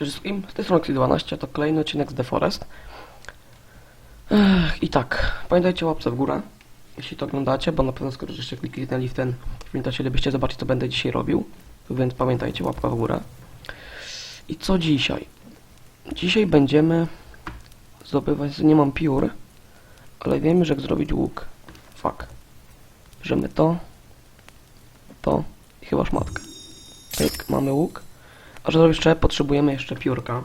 Cześć wszystkim, z tej strony Xi 12, to kolejny odcinek z The Forest. Ech, I tak, pamiętajcie o łapce w górę, jeśli to oglądacie, bo na pewno skoro żeście kliknęli w ten film, chcielibyście zobaczyć, co będę dzisiaj robił, więc pamiętajcie, łapka w górę. I co dzisiaj? Dzisiaj będziemy zdobywać, nie mam piór, ale wiemy, że jak zrobić łuk. Fuck. Bierzemy to, to i chyba szmatkę. Pyk, mamy łuk. A żeby jeszcze potrzebujemy jeszcze piórka.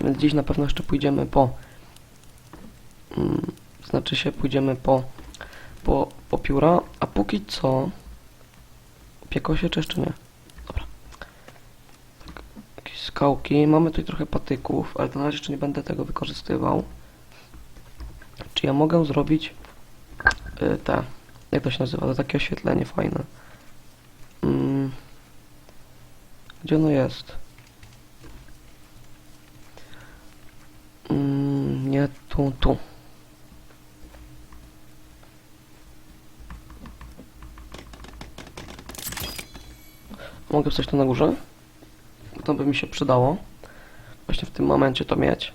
Więc dziś na pewno jeszcze pójdziemy po... Mm, znaczy się pójdziemy po, po, po pióra, a póki co... Piekło się czy jeszcze nie? Dobra. Tak, jakieś skałki. Mamy tutaj trochę patyków, ale to na razie jeszcze nie będę tego wykorzystywał. Czy ja mogę zrobić y, te... Jak to się nazywa? To takie oświetlenie fajne. Mm. Gdzie ono jest? Mm, nie tu, tu. Mogę coś tu na górze? To by mi się przydało. Właśnie w tym momencie to mieć.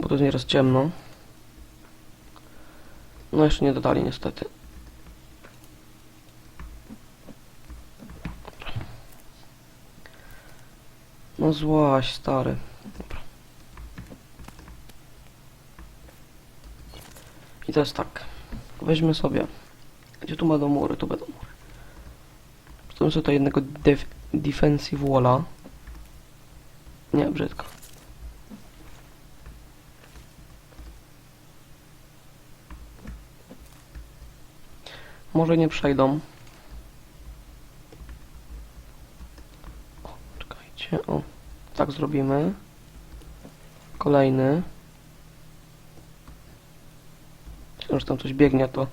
Bo to jest nieraz ciemno. No jeszcze nie dodali niestety. No złaś, stary. Dobra. I teraz tak. Weźmy sobie. Gdzie tu będą mury? Tu będą mury. Przedstawię sobie tutaj jednego def defensive walla. Nie, brzydko. Może nie przejdą. O, czekajcie. O, tak zrobimy. Kolejny. Myślę, że tam coś biegnie, to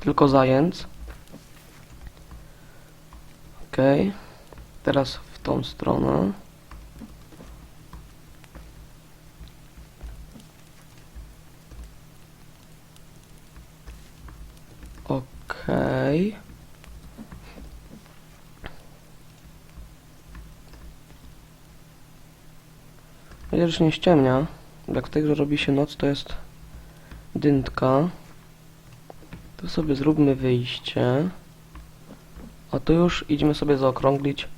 tylko zając. Okej. Teraz w tą stronę. Okej. Chociaż nie ściemnia. Tej grze robi się noc, to jest dyntka. To sobie zróbmy wyjście. A tu już idziemy sobie zaokrąglić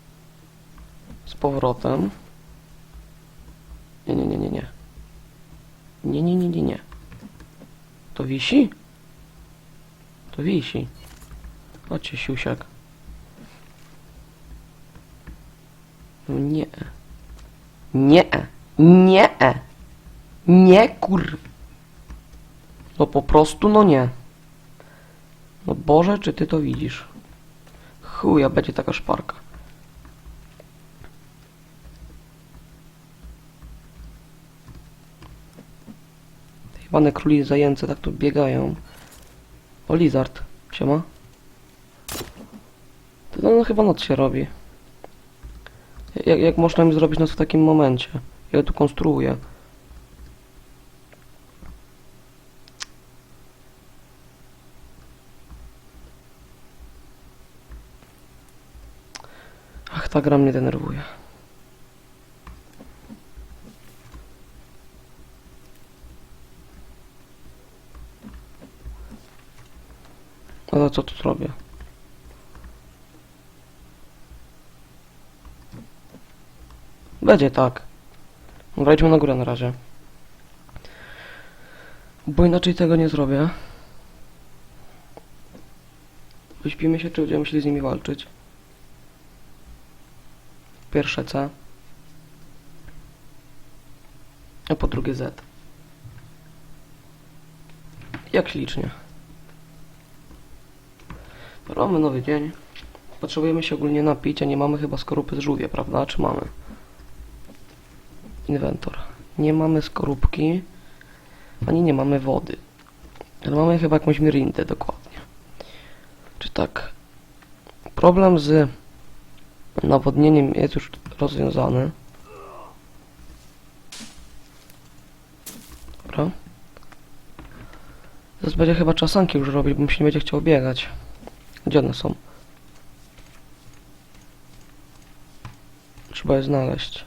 z powrotem. Nie, nie, nie, nie, nie. Nie, nie, nie, nie, nie. To wisi? To wisi. Chodźcie, siusiak. No nie. Nie. Nie. Nie, kur... No po prostu, no nie. No Boże, czy ty to widzisz? Chuja, będzie taka szparka. Jebane króli zajęce tak tu biegają. O, lizard. Siema. To no, chyba noc się robi. Jak, jak można mi zrobić noc w takim momencie? Ja tu konstruuję. Ach, ta gra mnie denerwuje. Ale co tu zrobię? Będzie tak. Wejdźmy na górę na razie. Bo inaczej tego nie zrobię. Wyśpimy się, czy będziemy musieli z nimi walczyć. Pierwsze C. A po drugie Z. Jak ślicznie. Dobra, mamy nowy dzień. Potrzebujemy się ogólnie napić, a nie mamy chyba skorupy z żółwie, prawda? Czy mamy? Inwentor. Nie mamy skorupki, ani nie mamy wody. Ale mamy chyba jakąś mirindę dokładnie. Czy tak? Problem z nawodnieniem jest już rozwiązany. Dobra. Teraz będzie chyba czasanki już robić, bo mi się nie będzie chciał biegać. Gdzie one są? Trzeba je znaleźć.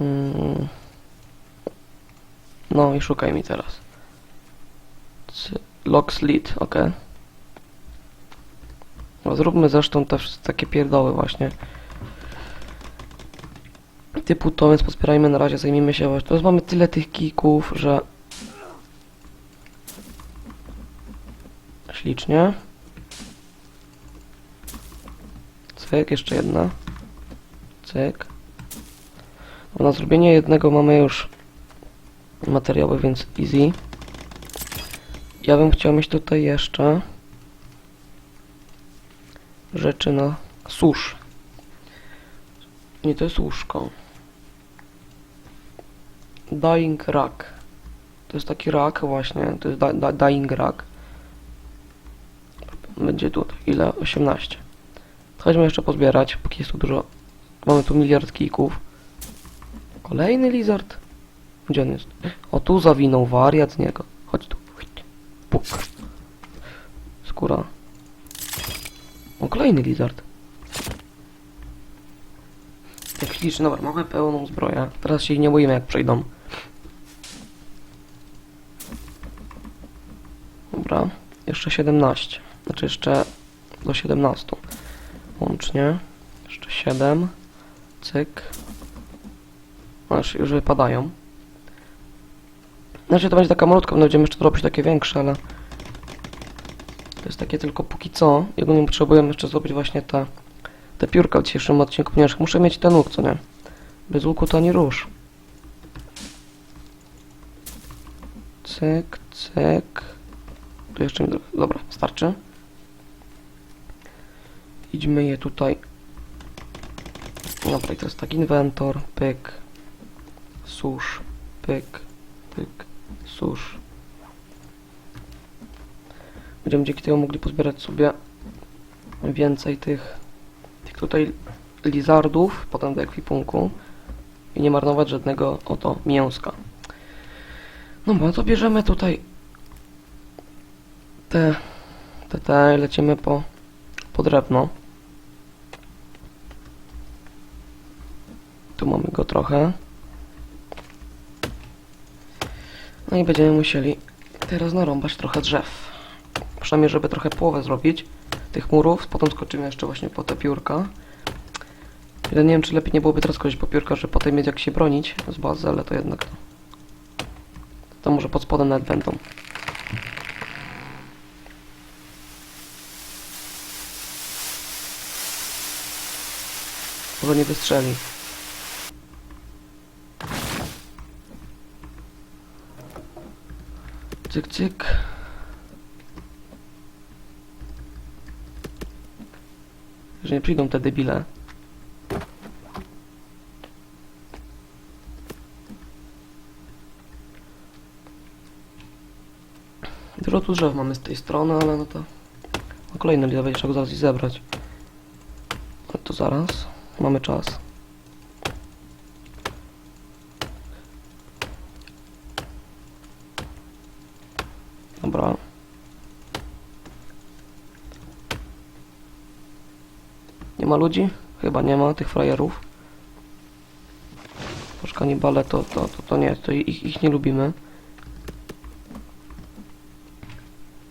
Mm. No i szukaj mi teraz. Lock slit, ok. No, zróbmy zresztą te takie pierdoły właśnie. Typu to, więc pospierajmy na razie, zajmijmy się właśnie. Teraz mamy tyle tych kików, że... Ślicznie. Cyk, jeszcze jedna. Cyk. Na zrobienie jednego mamy już materiały, więc easy. Ja bym chciał mieć tutaj jeszcze rzeczy na susz. Nie, to jest łóżko. Dying Rack. To jest taki rak właśnie, to jest Dying Rack. Będzie tutaj, ile? 18. Chodźmy jeszcze pozbierać, póki jest tu dużo. Mamy tu miliard kików. Kolejny lizard. Gdzie on jest? O, tu zawinął wariat z niego. Chodź tu. Puk. Skóra. O, kolejny lizard. Jak śliczny, dobra, mamy pełną zbroję. Teraz się ich nie boimy, jak przejdą. Dobra, jeszcze 17. Znaczy jeszcze do 17. Łącznie. Jeszcze 7. Cyk. Aż już wypadają. Znaczy to będzie taka malutka, będziemy jeszcze robić takie większe, ale... To jest takie tylko póki co. Jego nie potrzebujemy jeszcze zrobić właśnie te, te piórka w dzisiejszym odcinku, ponieważ muszę mieć ten łuk, co nie? Bez łuku to nie rusz. Cyk, cyk. Tu jeszcze mi... Dobra, starczy. Idźmy je tutaj. Dobra, i jest tak inwentor, pyk, susz, pyk, pyk, susz. Będziemy dzięki temu mogli pozbierać sobie więcej tych, tych tutaj lizardów, potem do ekwipunku i nie marnować żadnego oto mięska. No bo to bierzemy tutaj te, te, te lecimy po, po drewno. Tu mamy go trochę. No i będziemy musieli teraz narąbać trochę drzew. Przynajmniej, żeby trochę połowę zrobić tych murów. Potem skoczymy jeszcze właśnie po te piórka. Ja nie wiem, czy lepiej nie byłoby teraz kogoś po piórka, żeby potem mieć jak się bronić z bazy, ale to jednak to. To może pod spodem nawet będą. Może nie wystrzeli. Cyk, cyk. Że nie przyjdą te debile. Dużo tu drzew mamy z tej strony, ale no to... No kolejny lider będzie trzeba go zaraz i zebrać. Ale to zaraz. Mamy czas. Dobra. Nie ma ludzi? Chyba nie ma tych frajerów. Toż kanibale to, to, to, to nie, to ich, ich nie lubimy.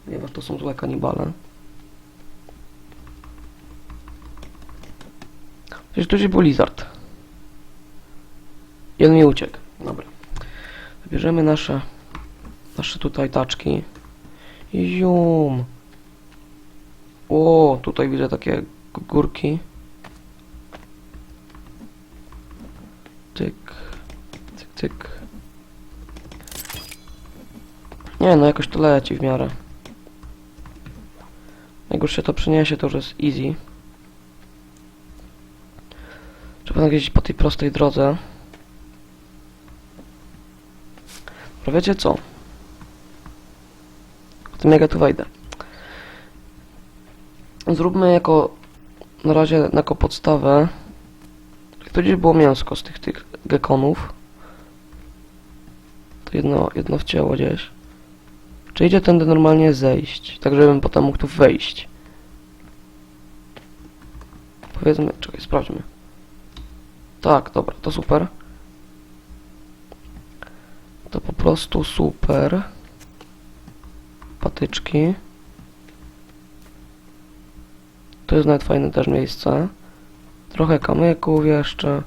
Ponieważ to są złe kanibale. Przecież tu się był lizard. Jeden mi uciekł. Dobra. Bierzemy nasze, nasze tutaj taczki. I Zium. O, tutaj widzę takie górki. Tyk. Tyk, tyk. Nie, no jakoś to leci w miarę. Jak już się to przyniesie, to już jest easy. Trzeba jeździć po tej prostej drodze. Dobra, wiecie co? W tym jak ja tu wejdę. Zróbmy jako na razie jako podstawę. Gdzieś było mięsko z tych tych gekonów. To jedno, jedno wcięło gdzieś. Czy idzie tędy normalnie zejść, tak żebym potem mógł tu wejść. Powiedzmy, czekaj, sprawdźmy. Tak, dobra, to super. To po prostu super. Patyczki. To jest nawet fajne też miejsce. Trochę kamyków jeszcze.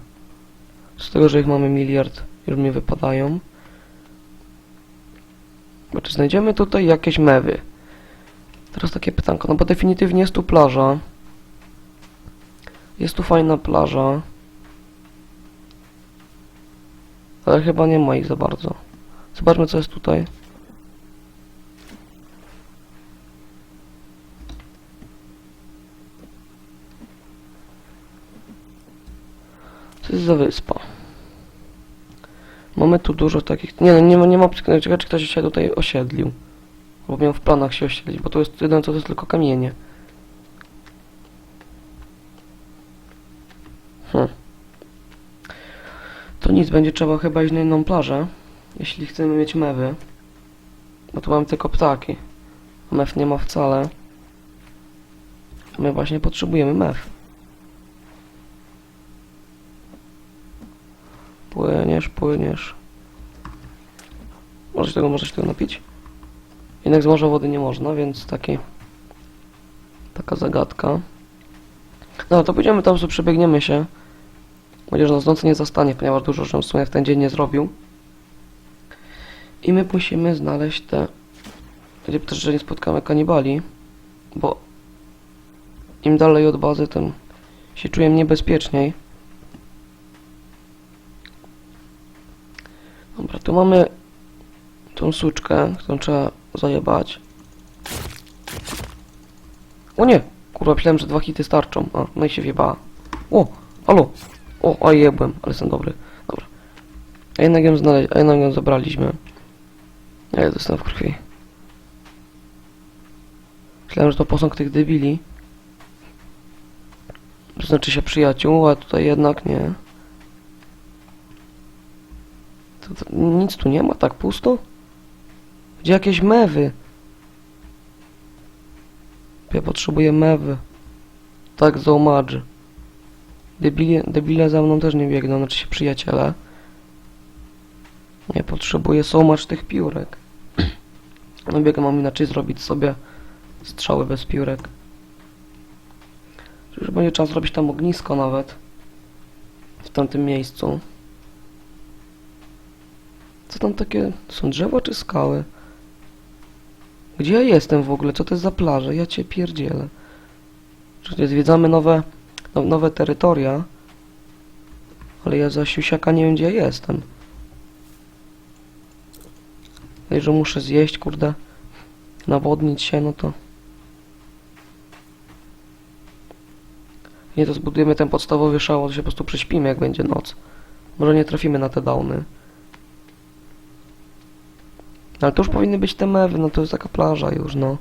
Z tego, że ich mamy miliard, już mi wypadają. Bo czy znajdziemy tutaj jakieś mewy? Teraz takie pytanko, no bo definitywnie jest tu plaża. Jest tu fajna plaża. Ale chyba nie ma ich za bardzo. Zobaczmy co jest tutaj. Za wyspa? Mamy tu dużo takich... Nie no, nie ma, nie ma ciekawe, czy ktoś się tutaj osiedlił. Bo miał w planach się osiedlić, bo tu jest co to jest tylko kamienie. Hm. To nic, będzie trzeba chyba iść na inną plażę, jeśli chcemy mieć mewy. Bo tu mamy tylko ptaki. Mew nie ma wcale. My właśnie potrzebujemy mew. Płyniesz, płyniesz. Możesz tego, możesz tego napić? Jednak z morza wody nie można, więc taki... Taka zagadka. No, to pójdziemy tam, sobie przebiegniemy się. Chociaż nas nocy nie zastanie, ponieważ dużo rzeczy w sumie w ten dzień nie zrobił. I my musimy znaleźć te... Gdzie też, że nie spotkamy kanibali. Bo... Im dalej od bazy, tym się czuję niebezpieczniej. Dobra, tu mamy tą suczkę, którą trzeba zajebać. O nie! Kurwa, myślałem, że dwa hity starczą. A, no i się wjebała. O! Halo! O, a jebłem, ale jestem dobry. Dobra. A jednak ją znaleźć, a jednak ją zabraliśmy. Ja dostałem w krwi. Myślałem, że to posąg tych debili. Znaczy się przyjaciół, a tutaj jednak nie. To, to, nic tu nie ma, tak pusto? Gdzie jakieś mewy? Ja potrzebuję mewy. Tak, zaumadży. Debile, debile za mną też nie biegną, znaczy się przyjaciele. Nie potrzebuję sołmacz tych piórek. No biegam, mam inaczej zrobić sobie strzały bez piórek. Już będzie czas zrobić tam ognisko nawet. W tamtym miejscu. Co tam takie... Są drzewa czy skały? Gdzie ja jestem w ogóle? Co to jest za plaża? Ja cię pierdzielę. Czyli zwiedzamy nowe, no, nowe terytoria. Ale ja za siusiaka nie wiem gdzie ja jestem. No i że muszę zjeść, kurde. Nawodnić się, no to... Nie, to zbudujemy ten podstawowy szał, to się po prostu prześpimy jak będzie noc. Może nie trafimy na te downy. No ale to już powinny być te mewy, no to jest taka plaża już, no.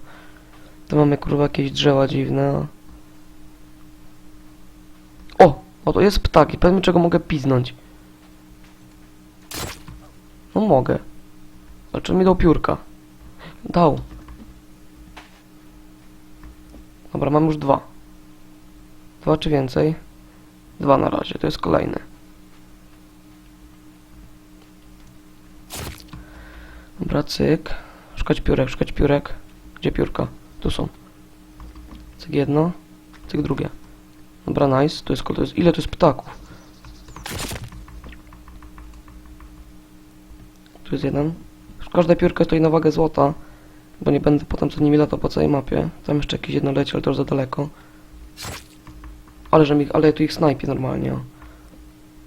Tu mamy kurwa jakieś drzewa dziwne. O! O, to jest ptak i powiedzmy czego mogę piznąć. No mogę. Znaczy mi dał piórka. Dał. Dobra, mam już dwa. Dwa czy więcej? Dwa na razie, to jest kolejny. Dobra, cyk. Szukać piórek, szukać piórek. Gdzie piórka? Tu są. Cyk jedno, cyk drugie. Dobra, nice. To jest, to jest, ile to jest ptaków? Tu jest jeden. Każda piórka stoi na wagę złota, bo nie będę potem co nimi latał po całej mapie. Tam jeszcze jakieś jedno leci, ale to już za daleko. Ale że mi, ale tu ich snajpię normalnie.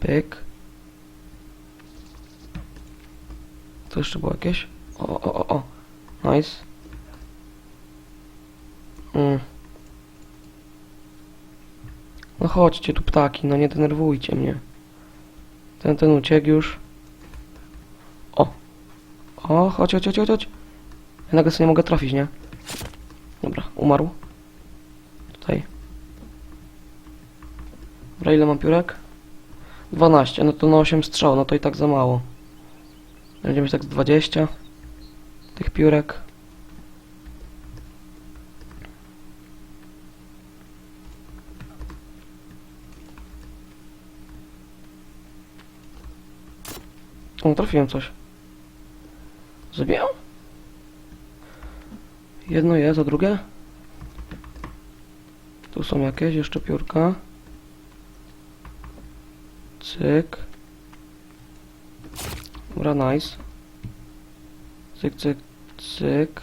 Pyk. To jeszcze było jakieś? O, o, o, o. Nice. Mm. No chodźcie tu ptaki, no nie denerwujcie mnie. Ten, ten uciekł już. O. O, chodź, chodź, chodź, chodź, chodź. Ja nagle sobie nie mogę trafić, nie? Dobra, umarł. Tutaj. Dobra, ile mam piórek? 12, no to na 8 strzał, no to i tak za mało. Będziemy mieć tak z 20 tych piórek. O, trafiłem coś. Zabiję? Jedno jest, a drugie? Tu są jakieś jeszcze piórka. Cyk. Dobra, nice. Cyk, cyk, cyk.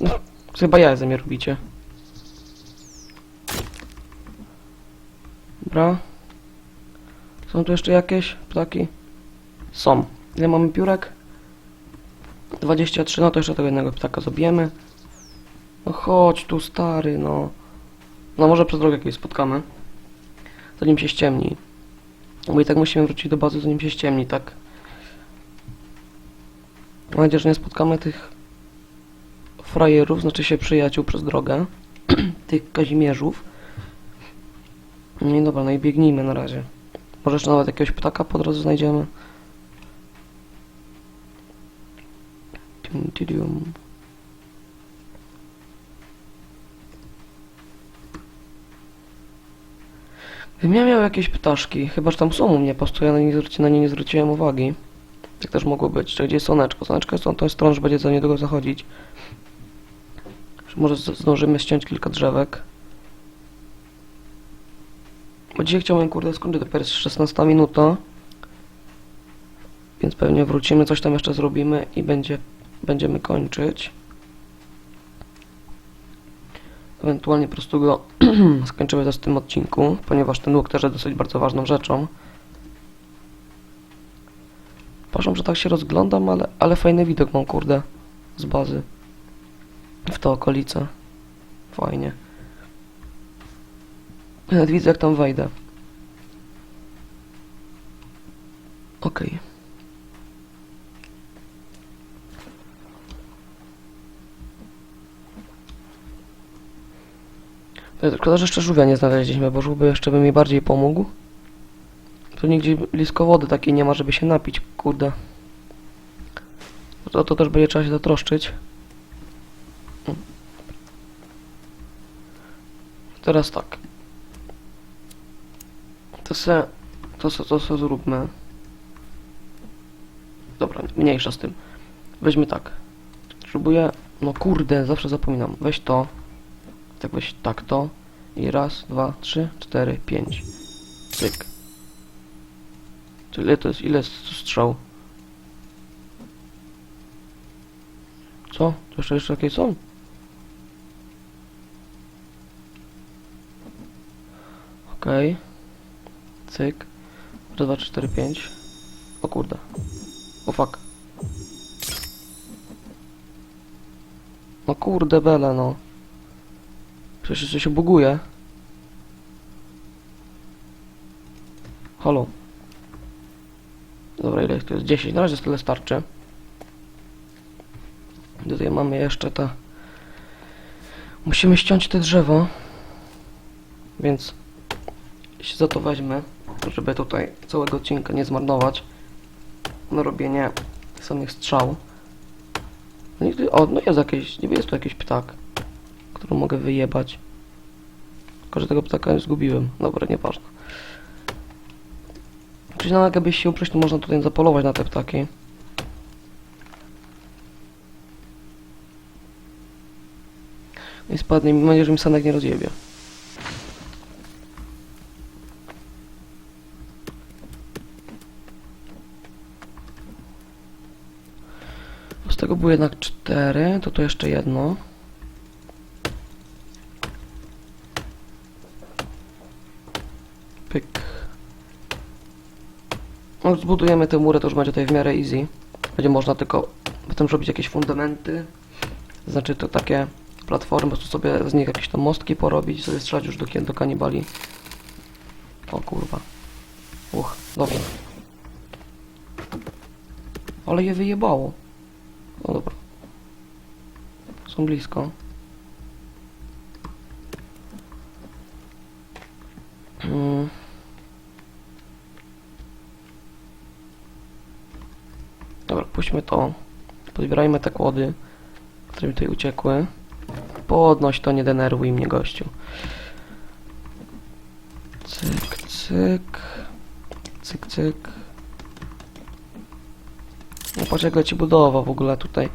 No, chyba ja mnie robicie. Dobra. Są tu jeszcze jakieś ptaki? Są. Ile mamy piórek? 23, no to jeszcze tego jednego ptaka zabijemy. No chodź tu stary, no. No może przez drogę jakieś spotkamy. Zanim się ściemni. Bo i tak musimy wrócić do bazy zanim się ściemni, tak? Mam nadzieję, że nie spotkamy tych frajerów, znaczy się przyjaciół przez drogę. tych kazimierzów. No i dobra, no i biegnijmy na razie. Może jeszcze nawet jakiegoś ptaka po drodze znajdziemy. Tum, ja miał jakieś ptaszki, chyba że tam są u mnie, po prostu ja na nie, zwróci- na nie nie zwróciłem uwagi. Tak też mogło być. Czy gdzie jest słoneczko? Słoneczko jest tą, tą stroną, że będzie za niedługo zachodzić. Że może zdążymy ściąć kilka drzewek. Bo dzisiaj chciałem, kurde, skończyć dopiero jest 16 minuta. Więc pewnie wrócimy, coś tam jeszcze zrobimy i będzie, będziemy kończyć. Ewentualnie po prostu go skończymy też w tym odcinku, ponieważ ten łuk też jest dosyć bardzo ważną rzeczą. Proszę, że tak się rozglądam, ale, ale fajny widok mam, kurde, z bazy. W to okolice. Fajnie. Nawet widzę, jak tam wejdę. Okej. To jest Szkoda, że jeszcze żółwia nie znaleźliśmy, bo żółby jeszcze by mi bardziej pomógł. Tu nigdzie blisko wody takiej nie ma, żeby się napić, kurde. To, to też będzie trzeba się zatroszczyć. Teraz tak. To se, to se, to se zróbmy. Dobra, mniejsza z tym. Weźmy tak. Spróbuję, no kurde, zawsze zapominam. Weź to. Weź tak to. I raz, dwa, trzy, cztery, pięć. Cyk. To ile to jest? Ile strzał? Co? To jeszcze, jeszcze jakieś są? Okej. Cyk. Raz, dwa, trzy, cztery, pięć. O kurde. O fuck. No kurde bele no. Przecież jeszcze się buguje. Halo. Dobra, ile to jest? 10. Na razie tyle starczy. Tutaj mamy jeszcze te... Musimy ściąć te drzewo. Więc się za to weźmy, żeby tutaj całego odcinka nie zmarnować na robienie samych strzał. No o, no jest jakieś, nie jest tu jakiś ptak, który mogę wyjebać. Tylko, że tego ptaka zgubiłem. Dobra, nieważne. Czyli na jakbyś się uprzeć, to można tutaj zapolować na te ptaki. I spadnie, mam że mi sanek nie rozjebie. Z tego było jednak cztery, to tu jeszcze jedno. Pyk. No, zbudujemy tę murę, to już będzie tutaj w miarę easy. Będzie można tylko potem zrobić jakieś fundamenty. Znaczy to takie platformy, po prostu sobie z nich jakieś tam mostki porobić sobie strzelać już do, do kanibali. O kurwa. Uch, dobra. Ale je wyjebało. No dobra. Są blisko. Mm. Puśćmy to. Pozbierajmy te kłody, które mi tutaj uciekły. Podnoś to, nie denerwuj mnie, gościu. Cyk, cyk. Cyk, cyk. No patrz jak leci budowa w ogóle tutaj.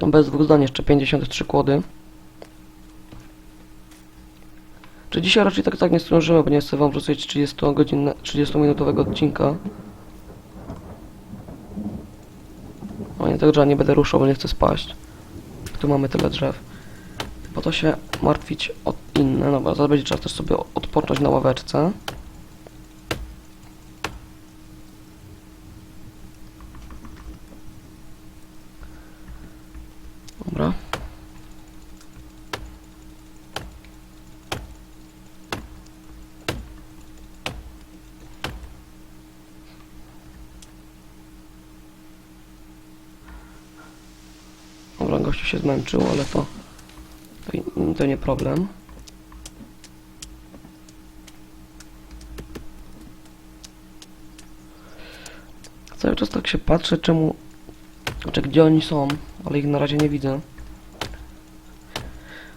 No bez dwóch zdań jeszcze 53 kłody. Czy dzisiaj raczej tak tak nie zdążymy, bo nie chcę wam wrzucić 30 godzinne, 30 minutowego odcinka. Drzewa nie będę ruszał, bo nie chcę spaść. Tu mamy tyle drzew. Po to się martwić o inne. Dobra, zaraz będzie trzeba też sobie odpocząć na ławeczce. Dobra. Dobra, zmęczył, ale to, to, to nie problem. Cały czas tak się patrzę, czemu, czy gdzie oni są, ale ich na razie nie widzę.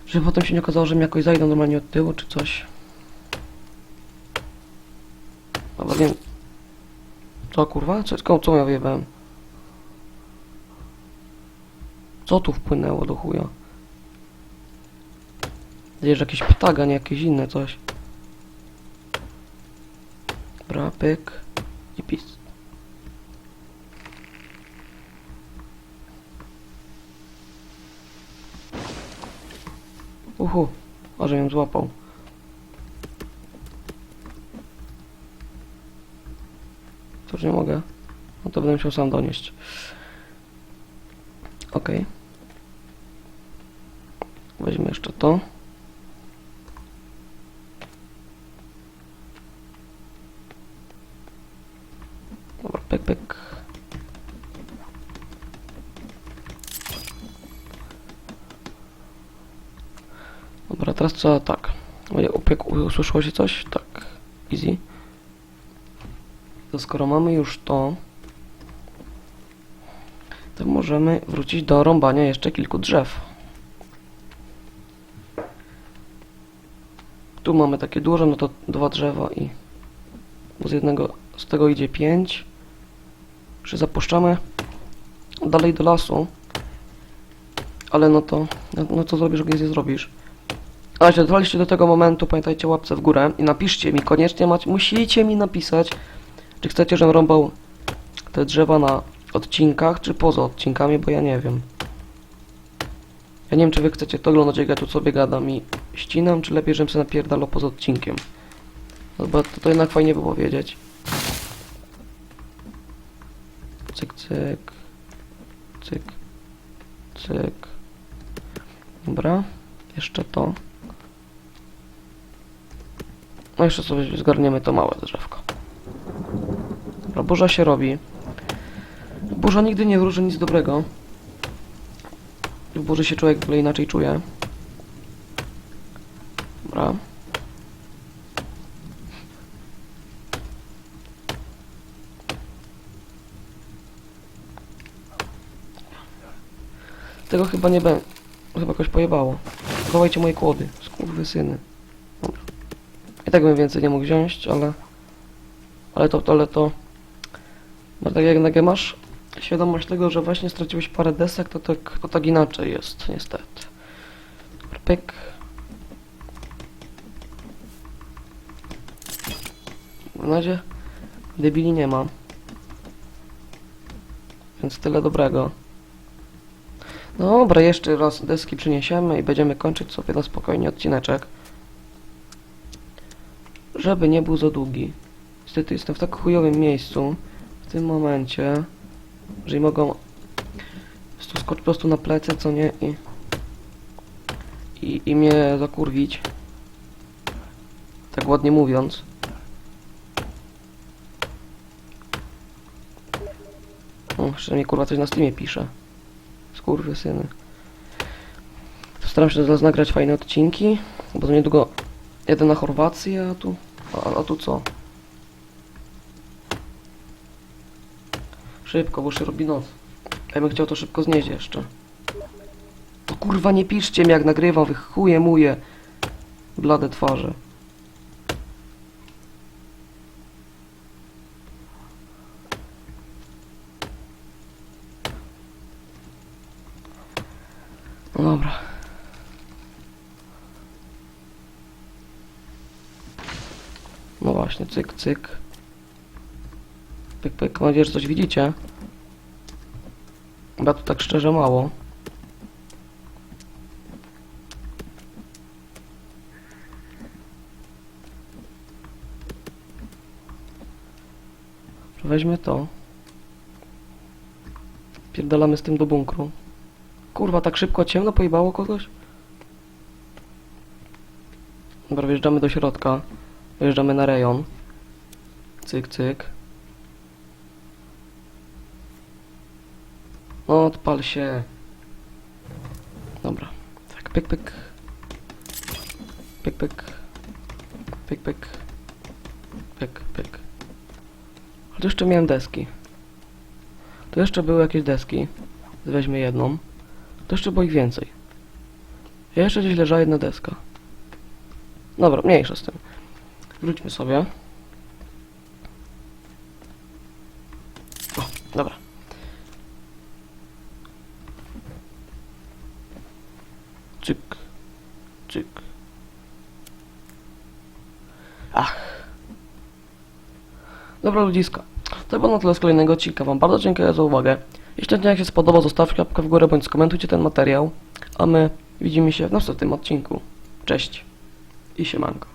Żeby potem się nie okazało, że mi jakoś zajdą normalnie od tyłu, czy coś. Dobra, wiem. Co kurwa? Co, co ja wyjebałem? Co tu wpłynęło do chuja? Jest jakieś ptaga, nie jakieś inne coś. Dobra, pyk i pis. Uhu, może ją złapał. To już nie mogę. No to będę musiał sam donieść. Okej. Weźmy jeszcze to. Dobra, pyk, pyk. Dobra, teraz co tak. Moje upiek, usłyszło się coś? Tak. Easy. To skoro mamy już to, to możemy wrócić do rąbania jeszcze kilku drzew. Tu mamy takie duże, no to dwa drzewa i z jednego, z tego idzie pięć. Czy zapuszczamy dalej do lasu. Ale no to, no, co zrobisz, nic nie zrobisz. A jeśli dotrwaliście do tego momentu, pamiętajcie łapce w górę i napiszcie mi, koniecznie macie, musicie mi napisać, czy chcecie, żebym rąbał te drzewa na odcinkach, czy poza odcinkami, bo ja nie wiem. Ja nie wiem, czy wy chcecie to oglądać, jak ja tu sobie gadam i ścinam, czy lepiej, żebym sobie napierdalał poza odcinkiem. No bo to, to jednak fajnie było wiedzieć. Cyk, cyk. Cyk. Cyk. Dobra. Jeszcze to. No jeszcze sobie zgarniemy to małe drzewko. Dobra, burza się robi. Burza nigdy nie wróży nic dobrego. W burzy się człowiek w ogóle inaczej czuje. Dobra. Tego chyba nie będę. Chyba jakoś pojebało. Chowajcie moje kłody. Skurwy syny. Dobra. I tak bym więcej nie mógł wziąć, ale... Ale to, ale to... No tak jak masz świadomość tego, że właśnie straciłeś parę desek, to tak, to tak inaczej jest, niestety. Pyk. W razie debili nie ma. Więc tyle dobrego. Dobra, jeszcze raz deski przyniesiemy i będziemy kończyć sobie na spokojnie odcineczek. Żeby nie był za długi. Niestety jestem w tak chujowym miejscu w tym momencie, że i mogą skoczyć po prostu na plecy, co nie, i, i, i mnie zakurwić. Tak ładnie mówiąc. O, mi kurwa coś na Steamie pisze. Skurwy syny. Staram się teraz nagrać fajne odcinki, bo to niedługo jedę na Chorwację, a tu... A, a tu co? Szybko, bo się robi noc. Ja bym chciał to szybko znieść jeszcze. To kurwa nie piszcie mi jak nagrywam, wy chuje muje. Blade twarze. No dobra. No właśnie, cyk, cyk. Pyk. Mam nadzieję, że coś widzicie. Chyba tu tak szczerze mało. Weźmy to. Pierdalamy z tym do bunkru. Kurwa, tak szybko ciemno pojebało kogoś? Dobra, wjeżdżamy do środka. Wjeżdżamy na rejon. Cyk, cyk. Odpal się. Dobra. Tak, pyk, pyk. Pyk, pyk. Pyk, pyk. Pyk, pyk. Ale jeszcze miałem deski. Tu jeszcze były jakieś deski. Weźmy jedną. To jeszcze było ich więcej. Jeszcze gdzieś leżała jedna deska. Dobra, mniejsza z tym. Wróćmy sobie. O, dobra. Czyk. Czyk. Ach. Dobra ludziska. To było na tyle z kolejnego odcinka. Wam bardzo dziękuję za uwagę. Jeśli odcinek się spodobał, zostawcie łapkę w górę bądź skomentujcie ten materiał. A my widzimy się w następnym odcinku. Cześć i siemanko.